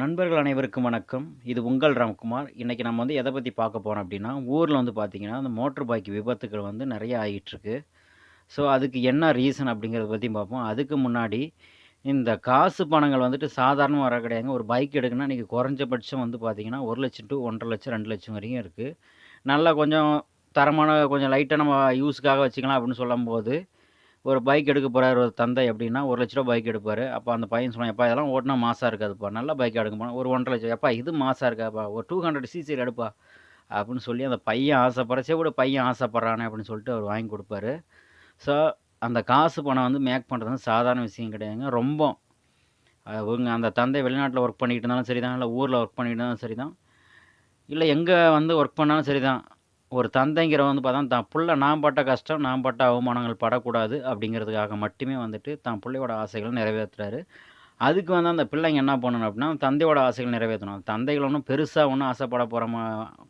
நண்பர்கள் அனைவருக்கும் வணக்கம். இது உங்கள் ராம்குமார். இன்றைக்கி நம்ம வந்து எதை பற்றி பார்க்க போகிறோம் அப்படின்னா ஊரில் வந்து பார்த்திங்கன்னா அந்த மோட்டர் பைக் விபத்துகள் வந்து நிறைய ஆகிட்டுருக்கு ஸோ அதுக்கு என்ன ரீசன் அப்படிங்கிறத பற்றி பார்ப்போம். அதுக்கு முன்னாடி இந்த காசு பணங்கள் வந்துட்டு சாதாரணமாக வர கிடையாதுங்க. ஒரு பைக் எடுக்குன்னா இன்றைக்கி குறைஞ்சபட்சம் வந்து பார்த்திங்கன்னா ஒரு லட்சம் டு ஒன்றரை லட்சம் ரெண்டு லட்சம் வரைக்கும் இருக்குது நல்லா கொஞ்சம் தரமான கொஞ்சம் லைட்டாக நம்ம யூஸுக்காக வச்சுக்கலாம் அப்படின்னு சொல்லும்போது ஒரு பைக் எடுக்க போகிறார் ஒரு தந்தை அப்படின்னா ஒரு லட்ச ரூபா பைக் எடுப்பார். அப்போ அந்த பையன் சொன்னான் எப்பா இதெல்லாம் ஓட்டினா மாசாக இருக்காதுப்பா. நல்லா பைக் எடுக்க போனால் ஒரு ஒன்றரை லட்சம் எப்பா இது மாசாக இருக்காப்பா ஒரு டூ ஹண்ட்ரட் சிசியில் எடுப்பா. அப்படின்னு சொல்லி அந்த பையன் ஆசைப்படுறச்சே கூட பையன் ஆசைப்பட்றானே அப்படின்னு சொல்லிட்டு அவர் வாங்கி கொடுப்பாரு. ஸோ அந்த காசு பணம் வந்து மேக் பண்ணுறது வந்து சாதாரண விஷயம் கிடையாதுங்க. ரொம்ப இவங்க அந்த தந்தை வெளிநாட்டில் ஒர்க் பண்ணிக்கிட்டு இருந்தாலும் சரி தான் இல்லை ஊரில் ஒர்க் பண்ணிக்கிட்டு இருந்தாலும் சரி தான் இல்லை எங்கே வந்து ஒர்க் பண்ணாலும் சரி தான் ஒரு தந்தைங்கிற வந்து பார்த்தா தான் பிள்ளை நான் பட்ட கஷ்டம் நான் பட்ட அவமானங்கள் படக்கூடாது அப்படிங்கிறதுக்காக மட்டுமே வந்துட்டு தான் பிள்ளையோட ஆசைகளை நிறைவேற்றுறாரு அதுக்கு வந்து அந்த பிள்ளைங்க என்ன பண்ணணும் அப்படின்னா தந்தையோட ஆசைகள் நிறைவேற்றணும். தந்தைகள் ஒன்றும் பெருசாக ஒன்றும் ஆசைப்பட போகிற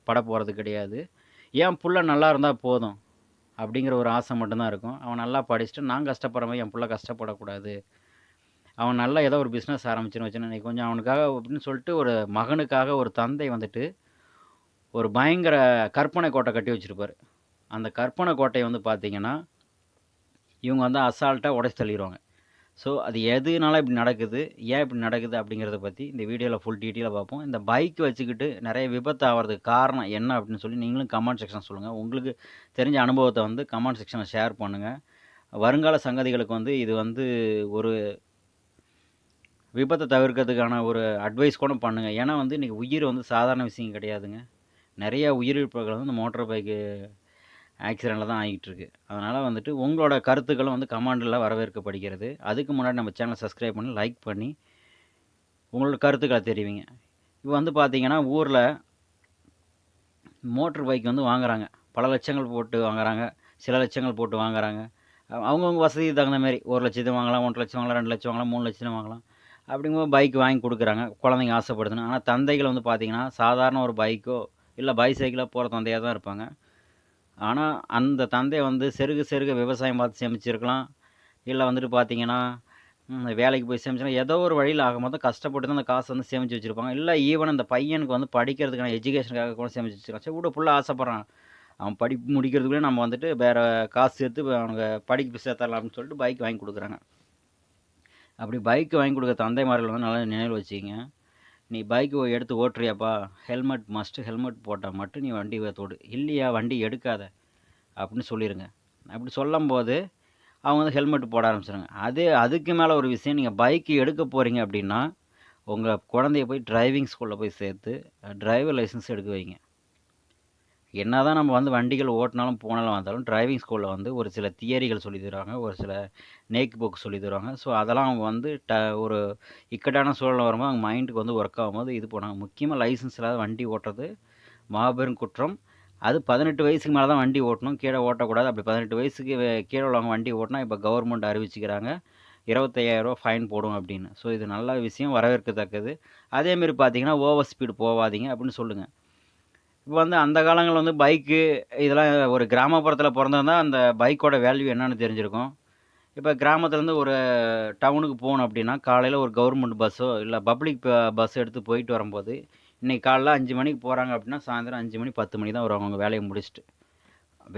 பட போகிறது கிடையாது. ஏன் புள்ள நல்லா இருந்தால் போதும் அப்படிங்கிற ஒரு ஆசை மட்டும்தான் இருக்கும். அவன் நல்லா படிச்சுட்டு நான் கஷ்டப்படுற மாதிரி என் பிள்ளை கஷ்டப்படக்கூடாது. அவன் நல்லா ஏதோ ஒரு பிஸ்னஸ் ஆரம்பிச்சுன்னு வச்சுன்னு கொஞ்சம் அவனுக்காக அப்படின்னு சொல்லிட்டு ஒரு மகனுக்காக ஒரு தந்தை வந்துட்டு ஒரு பயங்கர கற்பனை கோட்டை கட்டி வச்சுருப்பார். அந்த கற்பனை கோட்டையை வந்து பார்த்திங்கன்னா இவங்க வந்து அசால்ட்டாக உடச்சி தள்ளிடுவாங்க ஸோ அது எதுனால இப்படி நடக்குது? ஏன் இப்படி நடக்குது அப்படிங்கிறத பற்றி இந்த வீடியோவில் ஃபுல் டீட்டெயிலாக பார்ப்போம். இந்த பைக் வச்சுக்கிட்டு நிறைய விபத்து ஆகிறதுக்கு காரணம் என்ன அப்படின்னு சொல்லி நீங்களும் கமெண்ட் செக்ஷன் சொல்லுங்கள் உங்களுக்கு தெரிஞ்ச அனுபவத்தை வந்து கமெண்ட் செக்ஷனில் ஷேர் பண்ணுங்கள் வருங்கால சங்கதிகளுக்கு வந்து இது வந்து ஒரு விபத்தை தவிர்க்கிறதுக்கான ஒரு அட்வைஸ் கூட பண்ணுங்கள் ஏன்னா வந்து இன்றைக்கி உயிர் வந்து சாதாரண விஷயம் கிடையாதுங்க. நிறைய உயிரிழப்புகள் வந்து இந்த மோட்டர் பைக்கு ஆக்சிடெண்ட்டில் தான் ஆகிட்டுருக்கு. அதனால் வந்துட்டு உங்களோட கருத்துக்களும் வந்து கமெண்டில் வரவேற்கப்படுகிறது. அதுக்கு முன்னாடி நம்ம சேனலை சப்ஸ்கிரைப் பண்ணி லைக் பண்ணி உங்களோட கருத்துக்களை தெரிவிங்க. இப்போ வந்து பார்த்திங்கன்னா ஊரில் மோட்ரு பைக் வந்து வாங்குறாங்க. பல லட்சங்கள் போட்டு வாங்குறாங்க. சில லட்சங்கள் போட்டு வாங்குறாங்க. அவங்கவுங்க வசதிக்கு தகுந்த மாதிரி ஒரு லட்சத்தை வாங்கலாம் ஒன்றரை லட்சம் வாங்கலாம் ரெண்டு லட்சம் வாங்கலாம் மூணு லட்சம் வாங்கலாம். அப்படிங்கும்போது பைக் வாங்கி கொடுக்குறாங்க. குழந்தைங்க ஆசைப்படுதுன்னு. ஆனால் தந்தைகள் வந்து பார்த்திங்கன்னா சாதாரண ஒரு பைக்கோ இல்லை பைசைக்கிளாக போகிற தந்தையாக தான் இருப்பாங்க. ஆனால் அந்த தந்தை வந்து செருகு செருக விவசாயம் பார்த்து சேமிச்சிருக்கலாம். இல்லை வந்துட்டு பார்த்தீங்கன்னா வேலைக்கு போய் சேமிச்சுனா ஏதோ ஒரு வழியில் ஆக மொத்தம் கஷ்டப்பட்டு தான் அந்த காசை வந்து சேமித்து வச்சுருப்பாங்க. இல்லை ஈவன் அந்த பையனுக்கு வந்து படிக்கிறதுக்கான எஜுகேஷனுக்காக கூட சேமித்து வச்சுருக்கான் சரி கூட ஃபுல்லாக ஆசைப்பட்றான். அவன் படிப்பு முடிக்கிறதுக்குள்ளே நம்ம வந்துட்டு வேறு காசு சேர்த்து அவனுக்கு படிக்க சேர்த்தரலாம்னு சொல்லிட்டு பைக் வாங்கி கொடுக்குறாங்க. அப்படி பைக் வாங்கி கொடுக்குற தந்தைமார்கள் வந்து நல்லா நினைவு வச்சுக்கிங்க. நீ பைக்கு எடுத்து ஓட்டுறியாப்பா? ஹெல்மெட் மஸ்ட்டு ஹெல்மெட் போட்டால் மட்டும் நீ வண்டி தொடு. இல்லையா வண்டி எடுக்காத. அப்படின்னு சொல்லிடுங்க அப்படி சொல்லும்போது அவங்க வந்து ஹெல்மெட் போட ஆரம்பிச்சிடுங்க அதே அதுக்கு மேலே ஒரு விஷயம் நீங்கள் பைக்கு எடுக்க போகிறீங்க அப்படின்னா உங்கள் குழந்தைய போய் டிரைவிங் ஸ்கூலில் போய் சேர்த்து டிரைவர் லைசன்ஸ் எடுக்க வைங்க. என்ன தான் நம்ம வந்து வண்டிகள் ஓட்டினாலும் போனாலும் வந்தாலும் டிரைவிங் ஸ்கூலில் வந்து ஒரு சில தியரிகள் சொல்லி தருவாங்க ஒரு சில நேக் புக் சொல்லி தருவாங்க. ஸோ அதெல்லாம் அவங்க வந்து ட ஒரு இக்கட்டான சூழலில் வரும்போது அவங்க மைண்டுக்கு வந்து ஒர்க் ஆகும்போது இது போனாங்க முக்கியமாக லைசன்ஸ் இல்லாத வண்டி ஓட்டுறது மாபெரும் குற்றம். அது பதினெட்டு வயசுக்கு மேலே தான் வண்டி ஓட்டணும். கீழே ஓட்டக்கூடாது. அப்படி பதினெட்டு வயசுக்கு கீழே உள்ளவங்க வண்டி ஓட்டினா இப்போ கவர்மெண்ட் அறிவிச்சுக்கிறாங்க இருபத்தையாயிரரூவா ஃபைன் போடும் அப்படின்னு. ஸோ இது நல்ல விஷயம் வரவேற்கத்தக்கது. அதேமாரி பார்த்தீங்கன்னா ஓவர் ஸ்பீடு போகாதீங்க அப்படின்னு சொல்லுங்கள் இப்போ வந்து அந்த காலங்களில் வந்து பைக்கு இதெல்லாம் ஒரு கிராமப்புறத்தில் பிறந்திருந்தா அந்த பைக்கோட வேல்யூ என்னென்னு தெரிஞ்சிருக்கும். இப்போ கிராமத்துலேருந்து ஒரு டவுனுக்கு போகணும் அப்படின்னா காலையில் ஒரு கவர்மெண்ட் பஸ்ஸோ இல்லை பப்ளிக் பஸ் எடுத்து போயிட்டு வரும்போது இன்றைக்கி காலைல அஞ்சு மணிக்கு போகிறாங்க அப்படின்னா சாயந்தரம் அஞ்சு மணி பத்து மணி தான் வருவாங்க அவங்க வேலையை முடிச்சுட்டு.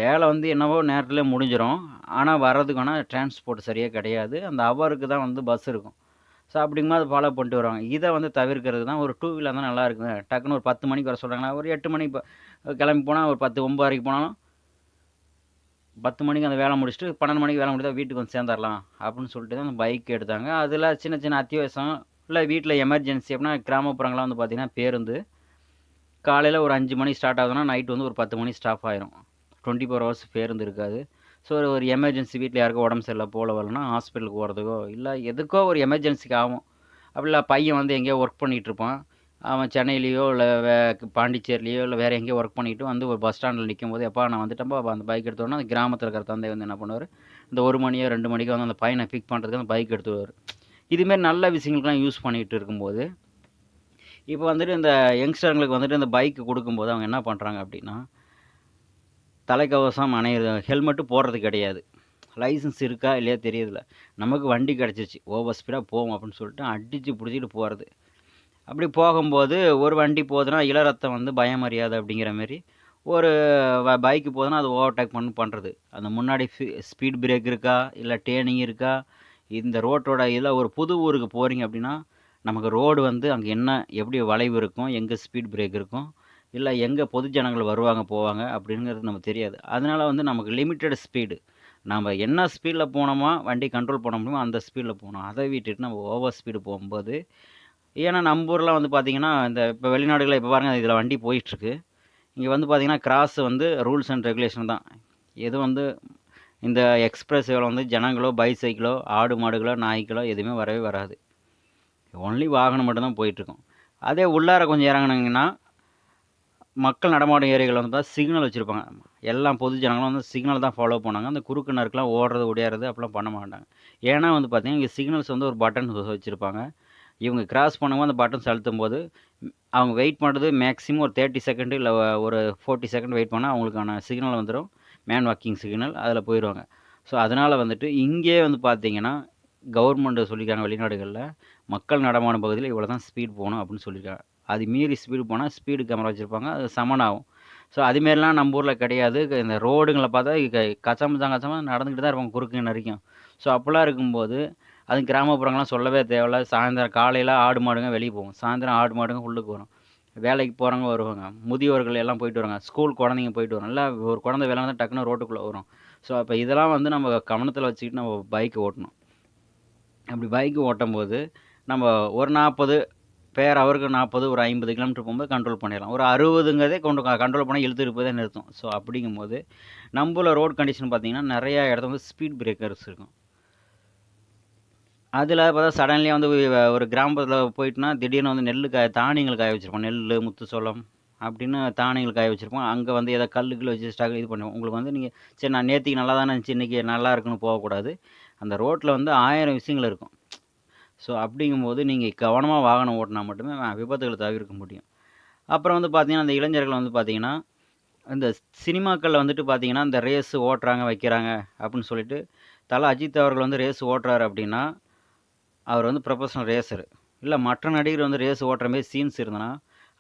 வேலை வந்து என்னவோ நேரத்தில் முடிஞ்சிடும் ஆனால் வர்றதுக்கான டிரான்ஸ்போர்ட் சரியாக கிடையாது. அந்த அவருக்கு தான் வந்து பஸ் இருக்கும். ஸோ அப்படிங்கும்போது அதை ஃபாலோ பண்ணிட்டு வருவாங்க. இதை வந்து தவிர்க்கிறது தான் ஒரு டூ வீலர் தான் நல்லா இருக்குங்க. டக்குன்னு ஒரு பத்து மணிக்கு வர சொல்கிறாங்களா ஒரு எட்டு மணிக்கு கிளம்பி போனால் ஒரு பத்து ஒம்பது வரைக்கும் போனாலும் பத்து மணிக்கு அந்த வேலை முடிச்சுட்டு பன்னெண்டு மணிக்கு வேலை முடித்தா வீட்டுக்கு வந்து சேர்ந்துடலாம் அப்படின்னு சொல்லிட்டு தான் அந்த பைக் எடுத்தாங்க. அதில் சின்ன சின்ன அத்தியாவசியம் இல்லை வீட்டில் எமர்ஜென்சி அப்படின்னா கிராமப்புறங்கள்லாம் வந்து பார்த்திங்கன்னா பேருந்து. காலையில் ஒரு அஞ்சு மணி ஸ்டார்ட் ஆகுதுன்னா நைட் வந்து ஒரு பத்து மணி ஸ்டாப் ஆயிரும். டுவெண்ட்டி ஃபோர் ஹவர்ஸ் பேருந்து இருக்காது. ஸோ ஒரு எமர்ஜென்சி வீட்டில் யாருக்கும் உடம்பு சரியில்லை போல வரலன்னா ஹாஸ்பிட்டலுக்கு போகிறதுக்கோ இல்லை எதுக்கோ ஒரு எமர்ஜென்சிக்கு ஆகும். அப்படி இல்லை பையன் வந்து எங்கேயோ ஒர்க் பண்ணிகிட்ருப்பான் அவன் சென்னையிலேயோ இல்லை வே பாண்டிச்சேரிலேயோ இல்லை வேறு எங்கேயோ ஒர்க் பண்ணிவிட்டு வந்து ஒரு பஸ் ஸ்டாண்டில் நிற்கும் போது எப்போ நான் வந்துட்டப்போ அந்த பைக் எடுத்தோன்னா அந்த கிராமத்தில் இருக்கிற தந்தை வந்து என்ன பண்ணுவார்? இந்த ஒரு மணியோ ரெண்டு மணிக்கோ வந்து அந்த பையனை பிக் பண்ணுறதுக்கு அந்த பைக் எடுத்துவார் இதுமாரி நல்ல விஷயங்களுக்குலாம் யூஸ் பண்ணிகிட்டு இருக்கும்போது இப்போ வந்துட்டு இந்த யங்ஸ்டருங்களுக்கு வந்துட்டு இந்த பைக்கு கொடுக்கும்போது அவங்க என்ன பண்ணுறாங்க அப்படின்னா தலைக்கவசம் அணையிறது ஹெல்மெட்டு போடுறது கிடையாது. லைசன்ஸ் இருக்கா இல்லையா தெரியல நமக்கு வண்டி கிடச்சிருச்சு. ஓவர் ஸ்பீடாக போவோம் அப்படின்னு சொல்லிட்டு அடித்து பிடிச்சிட்டு போகிறது அப்படி போகும்போது ஒரு வண்டி போகுதுன்னா இளரத்தம் வந்து பயமறியாது அப்படிங்கிற மாரி ஒரு பைக்கு போகுதுன்னா அது ஓவர்டேக் பண்ணி பண்ணுறது அந்த முன்னாடி ஸ்பீட் பிரேக் இருக்கா? இல்லை டேர்னிங் இருக்கா? இந்த ரோட்டோட இதில் ஒரு புது ஊருக்கு போகிறீங்க அப்படின்னா நமக்கு ரோடு வந்து அங்கே என்ன எப்படி வளைவு இருக்கும்? எங்கே ஸ்பீட் பிரேக் இருக்கும்? இல்லை எங்கே பொது ஜனங்கள் வருவாங்க போவாங்க அப்படிங்கிறது நமக்கு தெரியாது. அதனால வந்து நமக்கு லிமிட்டட் ஸ்பீடு நம்ம என்ன ஸ்பீடில் போனோமோ வண்டி கண்ட்ரோல் பண்ண முடியுமோ அந்த ஸ்பீடில் போகணும். அதை விட்டுட்டு நம்ம ஓவர் ஸ்பீடு போகும்போது ஏன்னா நம்ம ஊரில் வந்து பார்த்திங்கன்னா இந்த இப்போ வெளிநாடுகளில் இப்போ பாருங்கள் இதில் வண்டி போயிட்டுருக்கு. இங்கே வந்து பார்த்திங்கன்னா கிராஸ் வந்து ரூல்ஸ் அண்ட் ரெகுலேஷன் தான். எது வந்து இந்த எக்ஸ்பிரஸ் வந்து ஜனங்களோ பைசைக்கிளோ ஆடு மாடுகளோ நாய்க்களோ எதுவுமே வரவே வராது. ஒன்லி வாகனம் மட்டும்தான் போயிட்டுருக்கும். அதே உள்ளார கொஞ்சம் இறங்கினீங்கன்னா மக்கள் நடமாடும் ஏரியாவில் வந்து பார்த்தா சிக்னல் வச்சுருப்பாங்க. எல்லா பொது ஜனங்களும் வந்து சிக்னல் தான் ஃபாலோ பண்ணாங்க. அந்த குறுக்கு நறுக்கெலாம் ஓடுறது ஓடியாறது அப்படிலாம் பண்ண மாட்டாங்க. ஏன்னா வந்து பார்த்திங்கன்னா இங்கே சிக்னல்ஸ் வந்து ஒரு பட்டன் வச்சுருப்பாங்க. இவங்க கிராஸ் பண்ணும்போது அந்த பட்டன்ஸ் அழுத்தும் போது அவங்க வெயிட் பண்ணுறது மேக்ஸிமம் ஒரு தேர்ட்டி செகண்டு இல்லை ஒரு ஃபோர்ட்டி செகண்ட் வெயிட் பண்ணால் அவங்களுக்கான சிக்னல் வந்துடும் மேன் வாக்கிங் சிக்னல் அதில் போயிடுவாங்க ஸோ அதனால் வந்துட்டு இங்கே வந்து பார்த்தீங்கன்னா கவர்மெண்ட்டு சொல்லியிருக்காங்க வெளிநாடுகளில் மக்கள் நடமாடும் பகுதியில் இவ்வளோ தான் ஸ்பீட் போகணும் அப்படின்னு சொல்லியிருக்காங்க. அது மீறி ஸ்பீடு போனால் ஸ்பீடு கேமரா வச்சுருப்பாங்க அது சமன் ஆகும் ஸோ அதுமாரிலாம் நம்ம ஊரில் கிடையாது. இந்த ரோடுங்களை பார்த்தா க- கச்சமச்சான் கச்சமாக நடந்துக்கிட்டு தான் இருப்பாங்க குறுக்கு நரிக்கும். ஸோ அப்போல்லாம் இருக்கும்போது அது கிராமப்புறங்கள்லாம் சொல்லவே தேவையில்ல. சாயந்தரம் காலையில் ஆடு மாடுங்க வெளியே போகும். சாயந்தரம் ஆடு மாடுங்க உள்ளுக்கு வரும். வேலைக்கு போகிறவங்க வருவாங்க. முதியோர்கள் எல்லாம் போயிட்டு வராங்க ஸ்கூல் குழந்தைங்க போயிட்டு வரும். இல்லை ஒரு குழந்தை வேலை வந்து டக்குன்னு ரோட்டுக்குள்ளே வரும். ஸோ அப்போ இதெல்லாம் வந்து நம்ம கவனத்தில் வச்சுக்கிட்டு நம்ம பைக் ஓட்டணும். அப்படி பைக் ஓட்டும்போது நம்ம ஒரு நாற்பது பேர் அவருக்கு நாற்பது ஒரு ஐம்பது கிலோமீட்டர் போகும்போது கண்ட்ரோல் பண்ணிடலாம். ஒரு அறுபதுங்கிறதே கொண்டு கண்ட்ரோல் பண்ணால் இழுத்து இருப்பதே நிறுத்தும். ஸோ அப்படிங்கும்போது நம்மள ரோட் கண்டிஷன் பார்த்திங்கன்னா நிறையா இடத்துல வந்து ஸ்பீட் பிரேக்கர்ஸ் இருக்கும். அதில் பார்த்தா சடன்லியாக வந்து ஒரு கிராமத்தில் போயிட்டுனா திடீர்னு வந்து நெல் காய தானியங்கள் காய வச்சுருப்போம். நெல் முத்து சோளம் அப்படின்னு தானியங்கள் காய வச்சுருப்போம். அங்கே வந்து ஏதோ கல்லுக்குள்ள வச்சு ஸ்டக் இது பண்ணுவோம். உங்களுக்கு வந்து நீங்கள் சரி நான் நேற்றுக்கு நல்லா தானே இருந்துச்சு இன்றைக்கி நல்லா இருக்குன்னு போகக்கூடாது. அந்த ரோட்டில் வந்து ஆயிரம் விஷயங்கள் இருக்கும். ஸோ அப்படிங்கும்போது நீங்கள் கவனமாக வாகனம் ஓட்டினா மட்டுமே விபத்துகளை தவிர்க்க முடியும். அப்புறம் வந்து பார்த்தீங்கன்னா அந்த இளைஞர்கள் வந்து பார்த்தீங்கன்னா இந்த சினிமாக்களில் வந்துட்டு பார்த்தீங்கன்னா இந்த ரேஸ் ஓட்டுறாங்க வைக்கிறாங்க அப்படின்னு சொல்லிட்டு தலை அஜித் அவர்கள் வந்து ரேஸ் ஓட்டுறாரு அப்படின்னா அவர் வந்து ப்ரொஃபஷனல் ரேசர் இல்லை மற்ற நடிகர் வந்து ரேஸ் ஓட்டுற மாதிரி சீன்ஸ் இருந்தனா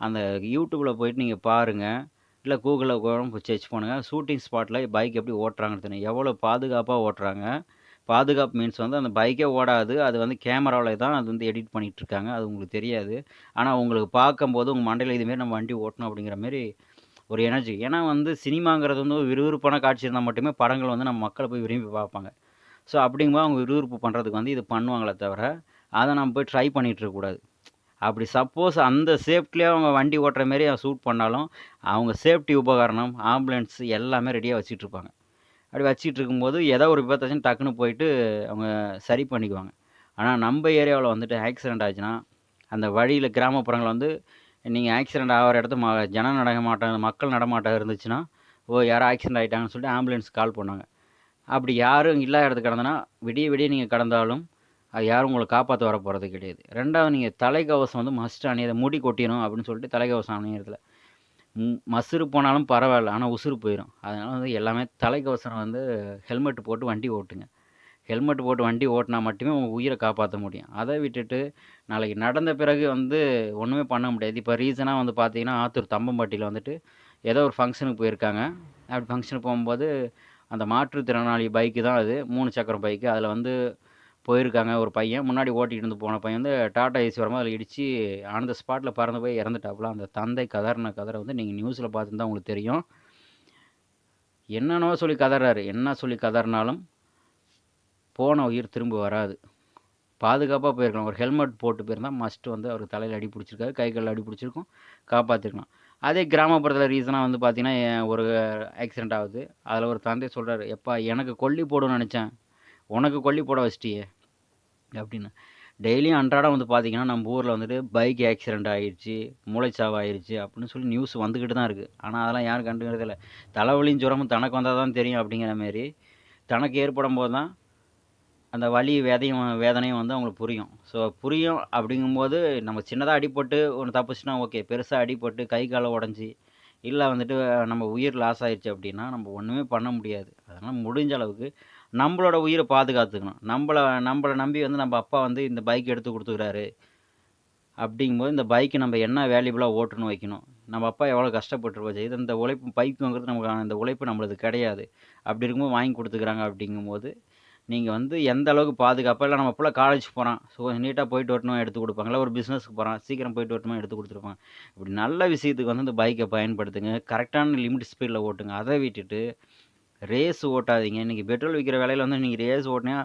அந்த யூடியூப்பில் போயிட்டு நீங்கள் பாருங்கள் இல்லை கூகுளில் சர்ச் பண்ணுங்கள் ஷூட்டிங் ஸ்பாட்டில் பைக் எப்படி ஓட்டுறாங்கன்னு தெரியும். எவ்வளோ பாதுகாப்பாக ஓட்டுறாங்க. பாதுகாப்பு மீன்ஸ் வந்து அந்த பைக்கே ஓடாது. அது வந்து கேமராவில் தான் அது வந்து எடிட் பண்ணிகிட்ருக்காங்க இருக்காங்க அது உங்களுக்கு தெரியாது. ஆனால் உங்களுக்கு பார்க்கும்போது உங்கள் மண்டையில் இதுமாரி நம்ம வண்டி ஓட்டணும் அப்படிங்கிற மாதிரி ஒரு எனர்ஜி ஏன்னா வந்து சினிமாங்கிறது வந்து விறுவிறுப்பான காட்சி இருந்தால் மட்டுமே படங்கள் வந்து நம்ம மக்களை போய் விரும்பி பார்ப்பாங்க. ஸோ அப்படிங்கும்போது அவங்க விறுவிறுப்பு பண்ணுறதுக்கு வந்து இது பண்ணுவாங்களே தவிர அதை நம்ம போய் ட்ரை பண்ணிகிட்டு இருக்கக்கூடாது அப்படி சப்போஸ் அந்த சேஃப்டிலே அவங்க வண்டி ஓட்டுற மாரி ஷூட் பண்ணாலும் அவங்க சேஃப்டி உபகரணம் ஆம்புலன்ஸ் எல்லாமே ரெடியாக வச்சுட்டு இருப்பாங்க. அப்படி வச்சிட்டு இருக்கும்போது ஏதோ ஒரு விபத்தாச்சும் டக்குன்னு போயிட்டு அவங்க சரி பண்ணிக்குவாங்க. ஆனால் நம்ம ஏரியாவில் வந்துட்டு ஆக்சிடென்ட் ஆச்சுன்னா அந்த வழியில் கிராமப்புறங்கள் வந்து நீங்கள் ஆக்சிடென்ட் ஆகிற இடத்து ம ஜனம் நடமாட்டம் மக்கள் நடமாட்டம் இருந்துச்சுன்னா ஓ யாரோ ஆக்சிடெண்ட் ஆகிட்டாங்கன்னு சொல்லிட்டு ஆம்புலன்ஸ் கால் பண்ணாங்க அப்படி யாரும் இல்லாத இடத்துக்கு கடந்தனா விடிய விடிய நீங்கள் கடந்தாலும் அது யாரும் உங்களை காப்பாற்ற வர போகிறது கிடையாது. ரெண்டாவது நீங்கள் தலைக்கவசம் வந்து மஸ்ட் அணியதை முடி கொட்டிடும் அப்படின்னு சொல்லிட்டு தலைக்கவசம் அணியறதில்லை. மசுறு போனாலும் பரவாயில்ல. ஆனால் உசுறு போயிடும் அதனால் வந்து எல்லாமே தலைக்கவசரம் வந்து ஹெல்மெட் போட்டு வண்டி ஓட்டுங்க. ஹெல்மெட் போட்டு வண்டி ஓட்டினா மட்டுமே உங்கள் உயிரை காப்பாற்ற முடியும். அதை விட்டுட்டு நாளைக்கு நடந்த பிறகு வந்து ஒன்றுமே பண்ண முடியாது. இப்போ ரீசனாக வந்து பார்த்தீங்கன்னா ஆத்தூர் தம்பம்பட்டியில் வந்துட்டு ஏதோ ஒரு ஃபங்க்ஷனுக்கு போயிருக்காங்க. அப்படி ஃபங்க்ஷனுக்கு போகும்போது அந்த மாற்றுத்திறனாளி பைக்கு தான் அது. மூணு சக்கரம் பைக்கு. அதில் வந்து போயிருக்காங்க ஒரு பையன். முன்னாடி ஓட்டிகிட்டு இருந்து போன பையன் வந்து டாடா ஏசி வரும்போது அதில் இடித்து அந்த ஸ்பாட்டில் பறந்து போய் இறந்துட்டாப்புல. அந்த தந்தை கதறின கதரை வந்து நீங்கள் நியூஸில் பார்த்துருந்தா உங்களுக்கு தெரியும். என்னென்னவோ சொல்லி கதறாரு. என்ன சொல்லி கதறினாலும் போன உயிர் திரும்ப வராது. பாதுகாப்பாக போயிருக்கலாம். ஒரு ஹெல்மெட் போட்டு போயிருந்தால் மஸ்ட் வந்து அவருக்கு தலையில் அடி பிடிச்சிருக்காரு கை காலில் அடி பிடிச்சிருக்கும் காப்பாற்றிருக்கலாம் அதே கிராமப்புறத்தில் ரீசனாக வந்து பார்த்திங்கன்னா என் ஒரு ஆக்சிடென்ட் ஆகுது. அதில் ஒரு தந்தை சொல்கிறாரு எப்பா எனக்கு கொல்லி போடுன்னு நினச்சேன். உனக்கு கொல்லி போட வச்சிட்டியே அப்படின்னு. டெய்லியும் அன்றாடம் வந்து பார்த்தீங்கன்னா நம்ம ஊரில் வந்துட்டு பைக் ஆக்சிடென்ட் ஆகிடுச்சி மூளைச்சாவு ஆயிடுச்சு அப்படின்னு சொல்லி நியூஸ் வந்துக்கிட்டு தான் இருக்குது ஆனால் அதெல்லாம் யாரும் கண்டுக்கிறது இல்லை. தலைவலியும் ஜுரமும் தனக்கு வந்தால் தான் தெரியும் அப்படிங்கிற மாரி தனக்கு ஏற்படும் போது தான் அந்த வலி வேதையும் வேதனையும் வந்து அவங்களுக்கு புரியும். ஸோ புரியும் அப்படிங்கும்போது நம்ம சின்னதாக அடிபட்டு ஒன்று தப்புச்சுன்னா ஓகே பெருசாக அடிபட்டு கை காலை உடஞ்சி இல்லை வந்துட்டு நம்ம உயிர் லாஸ் ஆயிடுச்சு அப்படின்னா நம்ம ஒன்றுமே பண்ண முடியாது. அதனால் முடிஞ்ச அளவுக்கு நம்மளோட உயிரை பாதுகாத்துக்கணும். நம்மளை நம்மளை நம்பி வந்து நம்ம அப்பா வந்து இந்த பைக் எடுத்து கொடுத்துக்கிறாரு. அப்படிங்கும்போது இந்த பைக்கு நம்ம என்ன வேல்யூபிளாக ஓட்டணும் வைக்கணும். நம்ம அப்பா எவ்வளோ கஷ்டப்பட்டுருப்போம் இது இந்த உழைப்பு பைக் வாங்குறது நமக்கான இந்த உழைப்பு நம்மளுக்கு கிடையாது. அப்படி இருக்கும்போது வாங்கி கொடுத்துக்கிறாங்க அப்படிங்கும்போது நீங்கள் வந்து எந்த அளவுக்கு பாதுகாப்பாக இல்லை நம்ம அப்போலாம் காலேஜ் போகிறான் ஸோ நீட்டாக போயிட்டு வரணும் எடுத்து கொடுப்பாங்களா ஒரு பிஸ்னஸ்க்கு போகிறான் சீக்கிரம் போயிட்டு வரணுமா எடுத்து கொடுத்துருப்பாங்க. இப்படி நல்ல விஷயத்துக்கு வந்து இந்த பைக்கை பயன்படுத்துங்க. கரெக்டான லிமிட் ஸ்பீடில் ஓட்டுங்க. அதை விட்டுட்டு ரேஸ் ஓட்டாதீங்க. இன்றைக்கி பெட்ரோல் விற்கிற விலையில் வந்து நீங்கள் ரேஸ் ஓட்டினா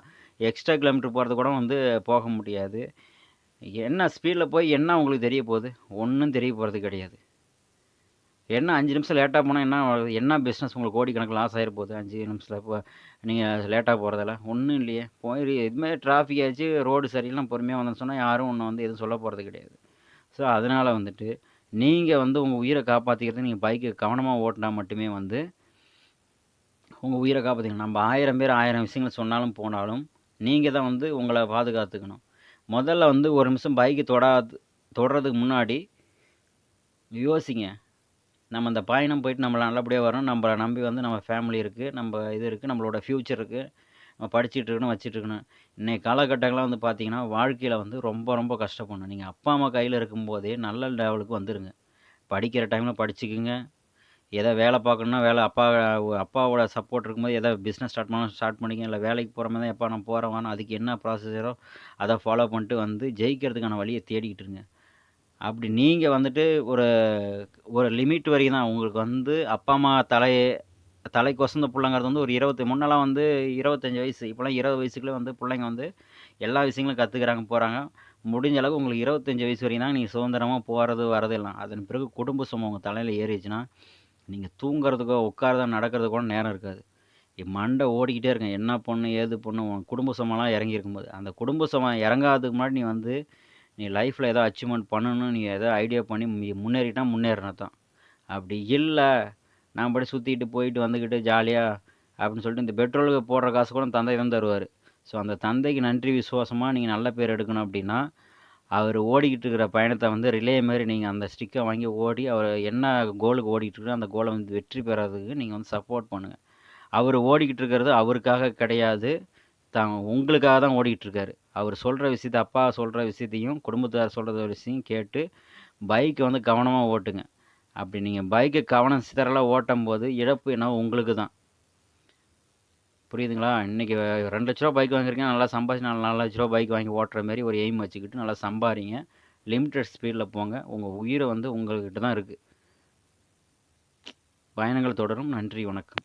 எக்ஸ்ட்ரா கிலோமீட்டர் போகிறது கூட வந்து போக முடியாது. என்ன ஸ்பீடில் போய் என்ன உங்களுக்கு தெரிய போகுது? ஒன்றும் தெரிய போகிறது கிடையாது. என்ன அஞ்சு நிமிஷம் லேட்டாக போனால் என்ன என்ன பிஸ்னஸ் உங்களுக்கு கோடிக்கணக்கில் லாஸ் ஆகிட போகுது? அஞ்சு நிமிஷத்தில் இப்போ நீங்கள் லேட்டாக போகிறதால ஒன்றும் இல்லையே. போய் இதுமாதிரி டிராஃபிக் ஆச்சு ரோடு சரியில்லாம் பொறுமையாக வந்தோம்னு சொன்னால் யாரும் ஒன்று வந்து எதுவும் சொல்ல போகிறது கிடையாது. ஸோ அதனால் வந்துட்டு நீங்கள் வந்து உங்கள் உயிரை காப்பாற்றிக்கிறது நீங்கள் பைக்கை கவனமாக ஓட்டினா மட்டுமே வந்து உங்கள் உயிரை காப்பாற்றிக்கணும் நம்ம ஆயிரம் பேர் ஆயிரம் விஷயங்கள் சொன்னாலும் போனாலும் நீங்கள் தான் வந்து உங்களை பாதுகாத்துக்கணும். முதல்ல வந்து ஒரு நிமிஷம் பைக்கு தொடாது தொடுறதுக்கு முன்னாடி யோசிங்க. நம்ம இந்த பயணம் போயிட்டு நம்மளை நல்லபடியாக வரணும் நம்மளை நம்பி வந்து நம்ம ஃபேமிலி இருக்குது நம்ம இது இருக்குது நம்மளோட ஃப்யூச்சர் இருக்குது நம்ம படிச்சுட்டு இருக்கணும் வச்சுட்டு இருக்கணும். இன்றைக்கி காலகட்டங்கள்லாம் வந்து பார்த்தீங்கன்னா வாழ்க்கையில் வந்து ரொம்ப ரொம்ப கஷ்டப்படணும். நீங்கள் அப்பா அம்மா கையில் இருக்கும்போதே நல்ல லெவலுக்கு வந்துடுங்க படிக்கிற டைமில் படிச்சுக்குங்க. எதோ வேலை பார்க்கணுன்னா வேலை அப்பா அப்பாவோட சப்போர்ட் இருக்கும்போது எதோ பிஸ்னஸ் ஸ்டார்ட் பண்ணாலும் ஸ்டார்ட் பண்ணிக்க இல்லை வேலைக்கு போகிற மாதிரி தான் எப்போ நான் போகிறேன் வேணும் அதுக்கு என்ன ப்ராசஸரோ அதை ஃபாலோ பண்ணிட்டு வந்து ஜெயிக்கிறதுக்கான வழியை தேடிக்கிட்டு இருங்க. அப்படி நீங்கள் வந்துட்டு ஒரு ஒரு லிமிட் வரைக்கும் தான் உங்களுக்கு வந்து அப்பா அம்மா தலையை தலைக்கு வசந்த பிள்ளைங்கிறது வந்து ஒரு இருபத்தி முன்னெல்லாம் வந்து இருபத்தஞ்சி வயசு இப்போலாம் இருபது வயசுக்குள்ளே வந்து பிள்ளைங்க வந்து எல்லா விஷயங்களும் கற்றுக்குறாங்க போகிறாங்க முடிஞ்ச அளவுக்கு உங்களுக்கு இருபத்தஞ்சி வயசு வரைக்கும் தான் நீங்கள் சுதந்திரமாக போகிறது வரது எல்லாம். அதன் பிறகு குடும்ப சுமம் உங்கள் தலையில் ஏறிச்சுன்னா நீங்கள் தூங்குறதுக்கோ உட்காரதோ நடக்கிறது கூட நேரம் இருக்காது. மண்டை ஓடிக்கிட்டே இருக்கேன் என்ன பொண்ணு ஏது பொண்ணு உன் குடும்ப சுமைலாம் இறங்கியிருக்கும் போது அந்த குடும்ப சுமை இறங்காததுக்கு முன்னாடி நீ வந்து நீ லைஃப்பில் ஏதோ அச்சீவ்மெண்ட் பண்ணணும்னு நீ ஏதோ ஐடியா பண்ணி முன்னேறிட்டா முன்னேறினா தான் அப்படி இல்லை நான் படி சுற்றிக்கிட்டு போயிட்டு வந்துக்கிட்டு ஜாலியாக அப்படின்னு சொல்லிட்டு இந்த பெட்ரோலுக்கு போடுற காசு கூட தந்தை தான் தருவார். ஸோ அந்த தந்தைக்கு நன்றி விசுவாசமாக நீங்கள் நல்ல பேர் எடுக்கணும் அப்படின்னா அவர் ஓடிக்கிட்டு இருக்கிற பயணத்தை வந்து ரிலே மாதிரி நீங்கள் அந்த ஸ்டிக்கை வாங்கி ஓடி அவர் என்ன கோலுக்கு ஓடிக்கிட்டு இருக்கிறோ அந்த கோலை வந்து வெற்றி பெறதுக்கு நீங்கள் வந்து சப்போர்ட் பண்ணுங்கள் அவர் ஓடிக்கிட்டு இருக்கிறது அவருக்காக கிடையாது. தான் உங்களுக்காக தான் ஓடிக்கிட்டு இருக்காரு அவர் சொல்கிற விஷயத்த அப்பா சொல்கிற விஷயத்தையும் குடும்பத்தார் சொல்கிற விஷயம் கேட்டு பைக்கை வந்து கவனமாக ஓட்டுங்க. அப்படி நீங்கள் பைக்கை கவனம் சிதறலாக ஓட்டும் போது இழப்பு என்ன? உங்களுக்கு தான் புரியுதுங்களா? இன்றைக்கி ரெண்டு லட்ச ரூபா பைக் வாங்கியிருக்கேன். நல்லா சம்பாதிச்சு நாலு நாலு லட்ச ரூபா பைக் வாங்கி ஓட்டுற மாதிரி ஒரு எய்ம் வச்சுக்கிட்டு நல்லா சம்பாதிங்க லிமிட்டட் ஸ்பீடில் போங்க. உங்கள் உயிரை வந்து உங்கள்கிட்ட தான் இருக்குது பயணங்கள் தொடரும். நன்றி வணக்கம்.